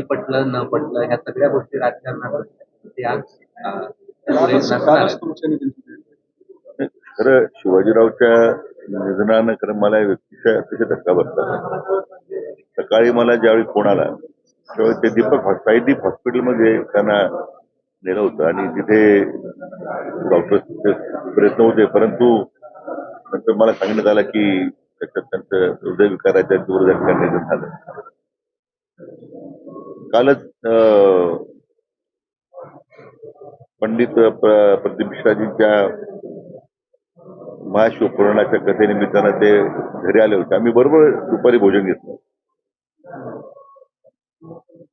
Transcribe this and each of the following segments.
पटलं न पटलं ह्या सगळ्या गोष्टी राजकारणात. ते आज. खरं शिवाजीरावच्या निधनानं खरं मला व्यक्तिशः अतिशय धक्का बसला सकाळी मला ज्यावेळी फोन आला त्यावेळी ते दीपक साईदीप हॉस्पिटलमध्ये त्यांना नेलं होतं आणि तिथे डॉक्टर्सचे प्रयत्न होते परंतु नंतर मला सांगण्यात आलं की त्याच्यात त्यांचं हृदयविकाराच्या दूरदर्शन निधन झालं कालच पंडित प्रदीप मिश्राजींच्या महाशिवपुराणाच्या कथेनिमित्तानं ते घरी आले होते. आम्ही बरोबर दुपारी भोजन घेतलं.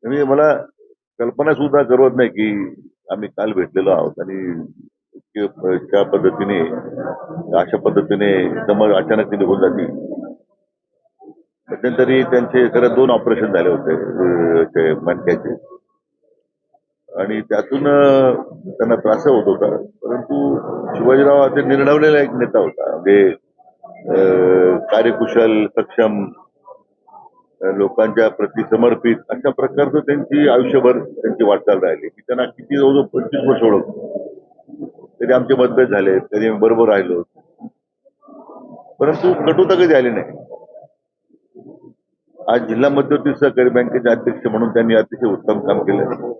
म्हणजे मला कल्पना सुद्धा करवत नाही की आम्ही काल भेटलेलो आहोत. आणि त्या पद्धतीने अशा पद्धतीने समज अचानक निघून जातील मध्यंतरी त्यांचे खरं दोन ऑपरेशन झाले होते. मणक्याचे. आणि त्यातून त्यांना त्रास होत होता. परंतु शिवाजीराव हा ते निर्णवलेला एक नेता होता. म्हणजे कार्यकुशल सक्षम लोकांच्या प्रति समर्पित अशा प्रकारचं त्यांची आयुष्यभर त्यांची वाटचाल राहिली. की त्यांना किती जवळजवळ पंचवीस वर्ष ओळखतो तरी आमचे मतभेद झाले तरी आम्ही बरोबर राहिलो परंतु कटुता कधी आली नाही? आज जिल्हा मध्यवर्ती सहकारी बँकेचे अध्यक्ष म्हणून त्यांनी अतिशय उत्तम काम केलं.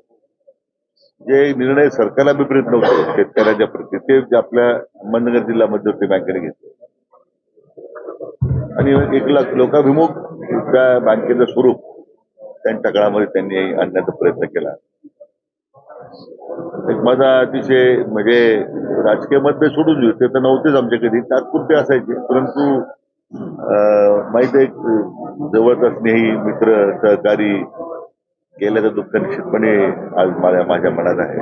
जे निर्णय सरकारला विपरीत नव्हते शेतकऱ्याच्या प्रती ते जे आपल्या अहमदनगर जिल्हा मध्यवर्ती बँकेने घेतले. आणि एक लाख लोकाभिमुख त्या बँकेचं स्वरूप त्यांच्या काळामध्ये त्यांनी आणण्याचा प्रयत्न केला. एक माझा अतिशय म्हणजे राजकीय मतभेद सोडून देऊ ते तर नव्हतेच आमच्या कधी तात्पुरते असायचे परंतु माहीत माहिती आहे, एक जवळचा स्नेही मित्र सहकारी गेल्याचं दुःख निश्चितपणे आज माझ्या माझ्या मनात आहे.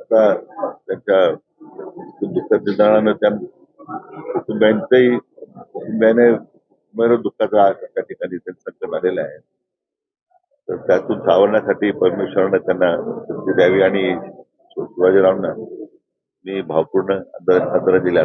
आता त्यांच्या दुःखाच्या निदानानं त्या कुटुंबियांचंही कुटुंबियाने दुःखाचा आज त्या ठिकाणी त्यांचं संकट आलेला आहे. तर त्यातून सावरण्यासाठी परमेश्वरानं त्यांना शक्ती द्यावी आणि शिवाजीरावांना मी भावपूर्ण आदर आदर दिला.